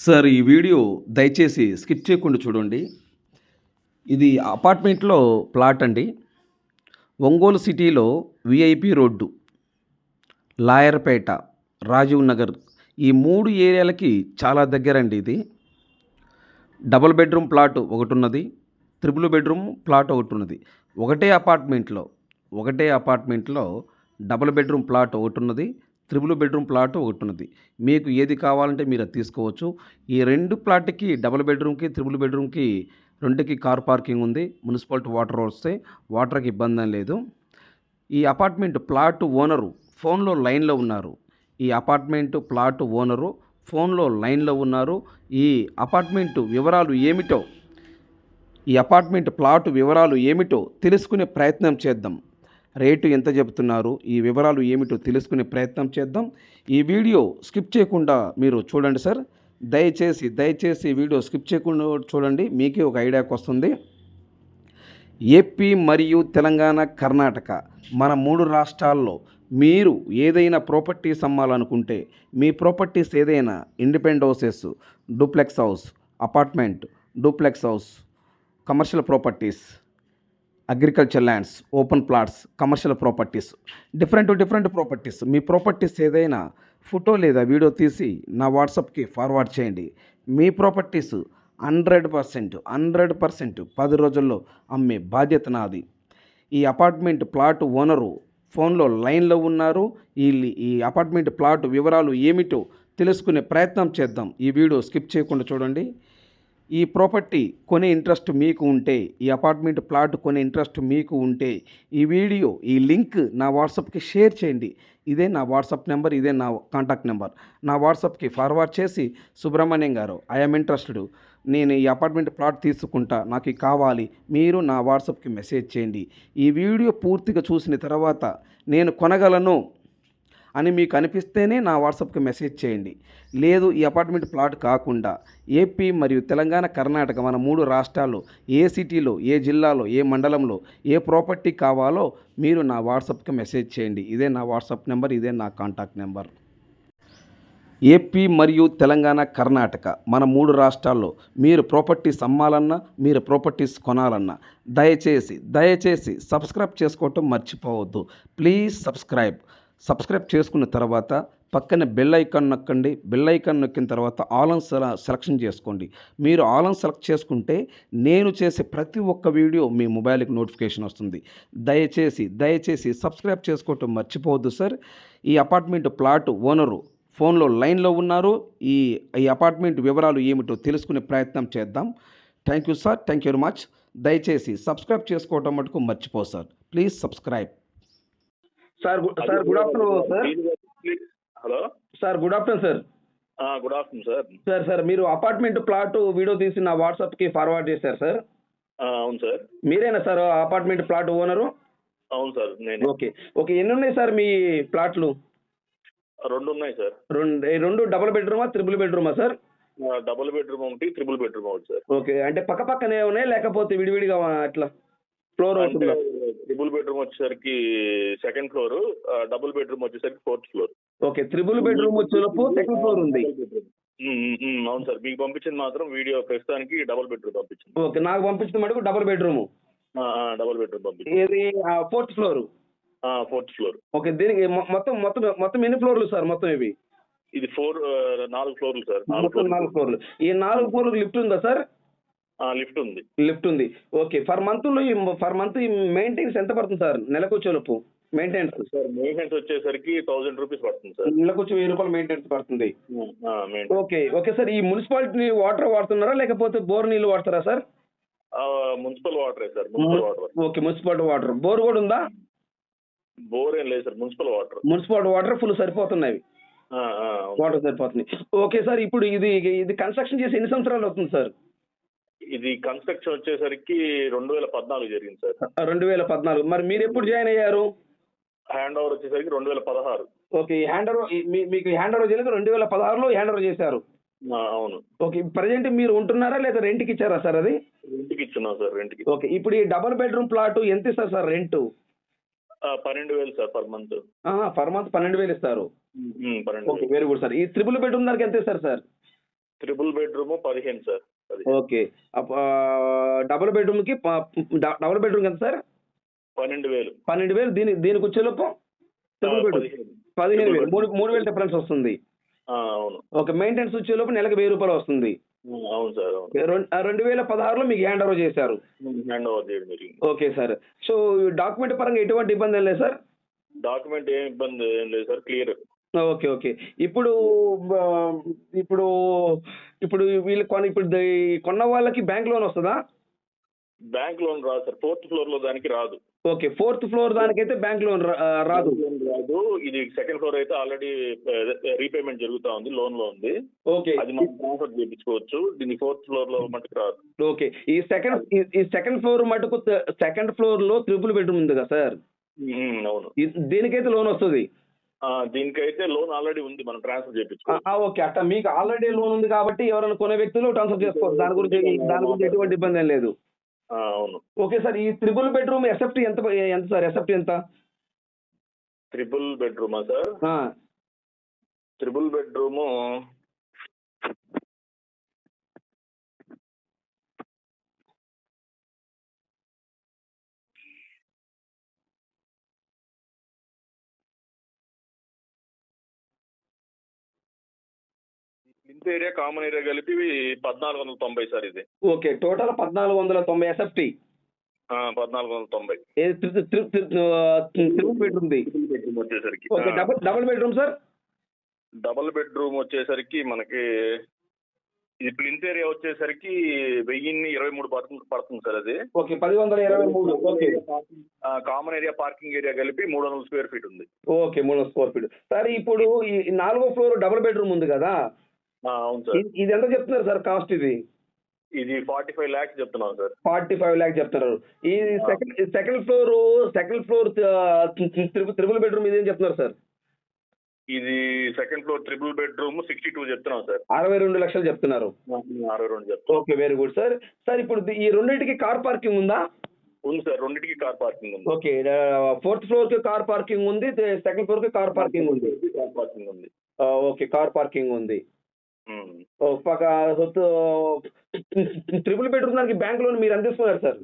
Sir ఈ video దయచేసి skip చేయకుండా చూడండి. ఇది అపార్ట్మెంట్లో ప్లాట్ అండి. ఒంగోలు సిటీలో విఐపి రోడ్డు లాయర్పేట రాజీవ్ నగర్ ఈ మూడు ఏరియాలకి చాలా దగ్గరండి ఇది. డబుల్ బెడ్రూమ్ ప్లాట్ ఒకటి ఉన్నది త్రిబుల్ బెడ్రూమ్ ప్లాట్ ఒకటి ఉన్నది ఒకటే అపార్ట్మెంట్లో ఒకటే అపార్ట్మెంట్లో డబుల్ బెడ్రూమ్ ప్లాట్ ఒకటి ఉన్నది త్రిబుల్ బెడ్రూమ్ ప్లాట్ ఒకటి ఉన్నది మీకు ఏది కావాలంటే మీరు అది తీసుకోవచ్చు. ఈ రెండు ప్లాట్కి డబుల్ బెడ్రూమ్కి త్రిబుల్ బెడ్రూమ్కి రెండుకి కార్ పార్కింగ్ ఉంది. మున్సిపాలిటీ వాటర్ వస్తే వాటర్కి ఇబ్బంది లేదు. ఈ అపార్ట్మెంట్ ప్లాట్ ఓనరు ఫోన్లో లైన్లో ఉన్నారు. ఈ అపార్ట్మెంట్ ప్లాట్ ఓనరు ఫోన్లో లైన్లో ఉన్నారు. ఈ అపార్ట్మెంట్ వివరాలు ఏమిటో ఈ అపార్ట్మెంట్ ప్లాట్ వివరాలు ఏమిటో తెలుసుకునే ప్రయత్నం చేద్దాం. రేటు ఎంత చెబుతున్నారు ఈ వివరాలు ఏమిటో తెలుసుకునే ప్రయత్నం చేద్దాం. ఈ వీడియో స్కిప్ చేయకుండా మీరు చూడండి సార్. దయచేసి దయచేసి వీడియో స్కిప్ చేయకుండా చూడండి మీకే ఒక ఐడియాకి వస్తుంది. ఏపీ మరియు తెలంగాణ కర్ణాటక మన మూడు రాష్ట్రాల్లో మీరు ఏదైనా ప్రాపర్టీస్ అమ్మాలనుకుంటే మీ ప్రాపర్టీస్ ఏదైనా independent houses duplex house apartment duplex house commercial properties agriculture lands open plots commercial properties different different properties. మీ ప్రాపర్టీస్ ఏదైనా ఫోటో లేదా వీడియో తీసి నా వాట్సాప్కి ఫార్వర్డ్ చేయండి. మీ properties hundred percent hundred percent పది రోజుల్లో అమ్మే బాధ్యత నాది. ఈ అపార్ట్మెంట్ ప్లాట్ ఓనరు ఫోన్లో లైన్లో ఉన్నారు. ఈ ఈ అపార్ట్మెంట్ ప్లాట్ వివరాలు ఏమిటో తెలుసుకునే ప్రయత్నం చేద్దాం. ఈ వీడియో స్కిప్ చేయకుండా చూడండి. ఈ ప్రాపర్టీ కొనే ఇంట్రెస్ట్ మీకు ఉంటే ఈ అపార్ట్మెంట్ ప్లాట్ కొనే ఇంట్రెస్ట్ మీకు ఉంటే ఈ వీడియో ఈ లింక్ నా వాట్సాప్కి షేర్ చేయండి. ఇదే నా వాట్సాప్ నెంబర్ ఇదే నా కాంటాక్ట్ నెంబర్. నా వాట్సాప్కి ఫార్వర్డ్ చేసి సుబ్రహ్మణ్యం గారు ఐఎమ్ ఇంట్రెస్టెడ్. నేను ఈ అపార్ట్మెంట్ ప్లాట్ తీసుకుంటా. నాకు కావాలి. మీరు నా వాట్సాప్కి మెసేజ్ చేయండి. ఈ వీడియో పూర్తిగా చూసిన తర్వాత నేను కొనగలను. అని మీకు అనిపిస్తేనే నా వాట్సాప్కి మెసేజ్ చేయండి. లేదు ఈ అపార్ట్మెంట్ ప్లాట్ కాకుండా ఏపీ మరియు తెలంగాణ కర్ణాటక మన మూడు రాష్ట్రాల్లో ఏ సిటీలో ఏ జిల్లాలో ఏ మండలంలో ఏ ప్రాపర్టీ కావాలో మీరు నా వాట్సాప్కి మెసేజ్ చేయండి. ఇదే నా వాట్సాప్ నెంబర్ ఇదే నా కాంటాక్ట్ నెంబర్. ఏపీ మరియు తెలంగాణ కర్ణాటక మన మూడు రాష్ట్రాల్లో మీరు ప్రాపర్టీస్ అమ్మాలన్నా మీరు ప్రాపర్టీస్ కొనాలన్నా దయచేసి దయచేసి సబ్స్క్రైబ్ చేసుకోవటం మర్చిపోవద్దు. Please subscribe. సబ్స్క్రైబ్ చేసుకున్న తర్వాత పక్కన బెల్ ఐకాన్ నొక్కండి. బెల్ ఐకాన్ నొక్కిన తర్వాత ఆలన్ సెలక్షన్ చేసుకోండి. మీరు ఆలన్ సెలెక్ట్ చేసుకుంటే నేను చేసే ప్రతి ఒక్క వీడియో మీ మొబైల్కి నోటిఫికేషన్ వస్తుంది. దయచేసి దయచేసి సబ్స్క్రైబ్ చేసుకోవటం మర్చిపోవద్దు సార్. ఈ అపార్ట్మెంట్ ప్లాట్ ఓనరు ఫోన్లో లైన్లో ఉన్నారు. ఈ ఈ అపార్ట్మెంట్ వివరాలు ఏమిటో తెలుసుకునే ప్రయత్నం చేద్దాం. Thank you sir. Thank you very much. దయచేసి సబ్స్క్రైబ్ చేసుకోవటం మటుకు మర్చిపో sir. Please subscribe. Sir sir good afternoon sir? Hello? Sir good afternoon sir. Good afternoon sir. Sir sir మీరు అపార్ట్మెంట్ ప్లాట్ వీడియో తీసి నా వాట్సాప్కి ఫార్వర్డ్ చేశారు సార్. అవును సార్. మీరేనా సార్ అపార్ట్మెంట్ ప్లాట్ ఓనరు? అవును సార్ నేను. ఓకే. ఓకే ఎన్ని ఉన్నాయి సార్ మీ ప్లాట్లు? రెండు ఉన్నాయి సార్. రెండు రెండు డబుల్ బెడ్రూమా త్రిబుల్ బెడ్రూమా సార్? డబుల్ బెడ్రూమ్ ఒకటి ట్రిపుల్ బెడ్రూమ్ ఒకటి సార్. ఓకే అంటే పక్క పక్కనే ఉన్నాయి లేకపోతే విడివిడిగా అట్లా? ఫ్లోర్ ట్రిపుల్ బెడ్రూమ్ వచ్చేసరికి సెకండ్ ఫ్లోర్ డబుల్ బెడ్రూమ్ వచ్చేసరికి fourth floor okay triple bedroom వచ్చేలోపు సెకండ్ ఫ్లోర్ ఉంది. అవును సార్. మీకు పంపించింది మాత్రం వీడియో ప్రస్తుతానికి డబుల్ బెడ్రూమ్ పంపించింది. ఓకే నాకు పంపించిన మటుకు డబుల్ బెడ్రూమ్ డబుల్ బెడ్రూమ్ పంపించింది. ఇది fourth floor fourth floor okay దీనికి మొత్తం మొత్తం మొత్తం ఎన్ని ఫ్లోర్లు సార్? మొత్తం ఇవి? ఇది ఫోర్ నాలుగు ఫ్లోర్లు సార్. నాలుగు ఫ్లోర్లు. ఈ నాలుగు ఫ్లోర్లకు లిఫ్ట్ ఉందా సార్? లిఫ్ట్ ఉంది. లిఫ్ట్ ఉంది. Okay for month for month maintenance ఎంత పడుతుంది సార్? నెలకు వచ్చేలోపు మెయింటెనెన్స్? సార్ మెయింటెనెన్స్ వచ్చేసరికి థౌసండ్ రూపీస్ పడుతుంది సార్. నెలకు వెయ్యి రూపాయలు మెయింటెనెన్స్ పడుతుంది. ఓకే ఓకే సార్ ఈ మున్సిపాలిటీ వాటర్ వాడుతున్నారా? లేకపోతే బోర్ నీళ్ళు వాడతారా సార్? మున్సిపల్ వాటరే sir municipal water. Okay municipality water. Bore కూడా ఉందా? బోర్ ఏం లేదు sir municipal water. Municipality water full సరిపోతున్నాయి. Water సరిపోతున్నాయి. ఓకే సార్ ఇప్పుడు ఇది ఇది కన్స్ట్రక్షన్ చేసి ఎన్ని సంవత్సరాలు అవుతుంది సార్? ఇది కన్స్ట్రక్షన్ వచ్చేసరికి రెండు వేల పద్నాలుగు జరిగింది సార్. రెండు వేల పద్నాలుగు. మరి మీరు ఎప్పుడు జాయిన్ అయ్యారు? హ్యాండ్ ఓవర్ వచ్చేసరికి రెండు వేల పదహారు. ఓకే హ్యాండ్ ఓవర్ మీకు హ్యాండ్ ఓవర్ చేయలేదు రెండు వేల పదహారులో హ్యాండ్ ఓవర్ చేశారు. అవును. ఓకే ప్రజెంట్ మీరు ఉంటున్నారా లేదా రెంట్కి ఇచ్చారా సార్ అది? రెంట్కి ఇచ్చున్నాం సార్ రెంట్కి. ఓకే ఇప్పుడు ఈ డబుల్ బెడ్రూమ్ ప్లాట్ ఎంత ఇస్తారు సార్ రెంట్? పన్నెండు వేలు sir per month. Per month పన్నెండు వేలు ఇస్తారు. Okay very good sir. ఈ త్రిబుల్ బెడ్రూమ్ దానికి ఎంత ఇస్తారు సార్? త్రిబుల్ బెడ్రూమ్ పదిహేను సార్. ఓకే. డబుల్ బెడ్రూమ్కి ప- డ- డబుల్ బెడ్రూమ్ ఎంత సార్? పన్నెండు వేలు. పన్నెండు వేలు. దీని దీనికి ట్రిపుల్ బెడ్రూమ్ పదిహేను. వేలు. మూడు మూడు వేలు డిఫరెన్స్ వస్తుంది. అవును. ఓకే. మెయింటెనెన్స్ వచ్చేలోపు నెలకు వెయ్యి రూపాయలు వస్తుంది. అవును సార్ రెండు వేల పదహారులో మీకు హ్యాండ్ ఓవర్ చేశారు. హ్యాండ్ ఓవర్ చేయడం జరిగింది. Okay sir. సో డాక్యుమెంట్ పరంగా ఎటువంటి ఇబ్బంది లేదు సార్? డాక్యుమెంట్ ఏం ఇబ్బంది ఏం లేదు సార్. క్లియర్. Okay okay. ఇప్పుడు ఇప్పుడు ఇప్పుడు వీళ్ళు కొన ఇప్పుడు ది- కొన్న వాళ్ళకి బ్యాంక్ లోన్ వస్తుందా? బ్యాంక్ లోన్ రాదు సార్. ఫోర్త్ ఫ్లోర్లో దానికి రాదు. ఓకే ఫోర్త్ ఫ్లోర్ దానికైతే బ్యాంక్ లోన్ రా- రాదు. లోన్ రాదు. ఇది సెకండ్ ఫ్లోర్ అయితే ఆల్రెడీ రీపేమెంట్ జరుగుతా ఉంది లోన్లో ఉంది. ఓకే. అది మనం ట్రాన్స్ఫర్ చేయించుకోవచ్చు. దీన్ని ఫోర్త్ ఫ్లోర్లో మటుకు రాదు. ఓకే. ఈ సెకండ్ ఈ- ఈ సెకండ్ ఫ్లోర్ మటుకు సెకండ్ ఫ్లోర్లో త్రిపుల్ బెడ్రూమ్ ఉంది కదా సార్? ఉమ్, అవును. ఈ- దీనికైతే లోన్ వస్తుంది. దీనికైతే లోన్ ఆల్రెడీ ఉంది మనం ట్రాన్స్ఫర్ ఆ, ఓకే అట్లా మీకు ఆల్రెడీ లోన్ ఉంది కాబట్టి ఎవరైనా కొనే వ్యక్తులు ట్రాన్స్ఫర్ చేసుకోవచ్చు దాని గురించి దాని గురించి ఎటువంటి ఇబ్బంది ఏం లేదు. అవును. ఓకే సార్ ఈ త్రిపుల్ బెడ్రూమ్ ఎస్ఎఫ్టీ ఎంత ఎంత సార్ ఎస్ఎఫ్టీ ఎంత? ట్రిపుల్ బెడ్రూమా సార్? ట్రిపుల్ బెడ్రూము ఇంత ఏరియా కామన్ ఏరియా కలిపి పద్నాలుగు వందల తొంభై సార్ ఇది. ఓకే టోటల్ పద్నాలుగు వందల తొంభై ఎస్ఎఫ్టీ పద్నాలుగు వందల తొంభై త్రిపుల్ బెడ్రూమ్ వచ్చేసరికి. Double double bedroom sir? Double bedroom వచ్చేసరికి మనకి ఇది ప్లింత్ ఏరియా వచ్చేసరికి వెయ్యిన్ని ఇరవై మూడు పడుతుంది పడుతుంది సార్ అది. ఓకే పది వందల ఇరవై మూడు okay. Common area parking area కలిపి మూడు వందల స్క్వేర్ ఫీట్ ఉంది. ఓకే మూడు స్క్వేర్ ఫీట్ సార్ ఇప్పుడు ఈ నాలుగో ఫ్లోర్ డబుల్ బెడ్రూమ్ ఉంది కదా? అవును సార్. ఇది ఎంత చెప్తున్నారు సార్ కాస్ట్ ఇది? ఇది ఫార్టీ ఫైవ్ ల్యాక్స్ చెప్తున్నాం సార్. ఫార్టీ ఫైవ్ ల్యాక్ చెప్తున్నారు. ఈ second second floor second floor triple bedroom ఇదేం చెప్తున్నారు సార్? ఇది second floor triple bedroom sixty two చెప్తున్నాం సార్. అరవై రెండు లక్షలు చెప్తున్నారు. అరవై రెండు చెప్తాం okay very good sir. Sir ఇప్పుడు ఈ రెండింటికి కార్ పార్కింగ్ ఉందా? ఉంది సార్ రెండింటికి కార్ పార్కింగ్ ఉంది. ఓకే ఫోర్త్ ఫ్లోర్కి కార్ పార్కింగ్ ఉంది సెకండ్ ఫ్లోర్కి కార్ పార్కింగ్ ఉంది. కార్ పార్కింగ్ ఉంది. ఓకే కార్ పార్కింగ్ ఉంది. ఓ, పక్క ట్రిపుల్ బెడ్రూమ్ దానికి బ్యాంక్ లోన్ మీరు ఎంత తీసుకున్నారు సార్?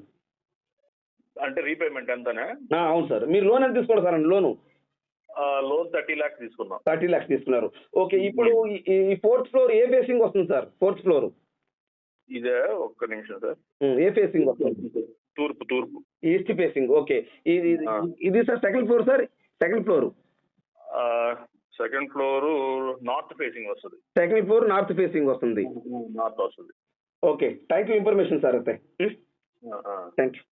అంటే రీపేమెంట్ ఎంతనే? అవును సార్. మీరు లోన్ ఎంత తీసుకున్నారు సార్ అండి? లోను? లోన్ థర్టీ ల్యాక్స్ తీసుకున్నాం. థర్టీ ల్యాక్స్ తీసుకున్నారు. ఓకే ఇప్పుడు ఈ- ఫోర్త్ ఫ్లోర్ ఏ ఫేసింగ్ వస్తుంది సార్? ఫోర్త్ ఫ్లోర్ ఇదే ఒక్క నిమిషం సార్. ఏ ఫేసింగ్ వస్తుంది? తూర్పు తూర్పు. East facing okay. ఇది. ఇది sir second floor sir? Second floor second floor north facing వస్తుంది. సెకండ్ ఫ్లోర్ నార్త్ ఫేసింగ్ వస్తుంది. నార్త్ వస్తుంది. Okay thank you information sir అయితే. Thank you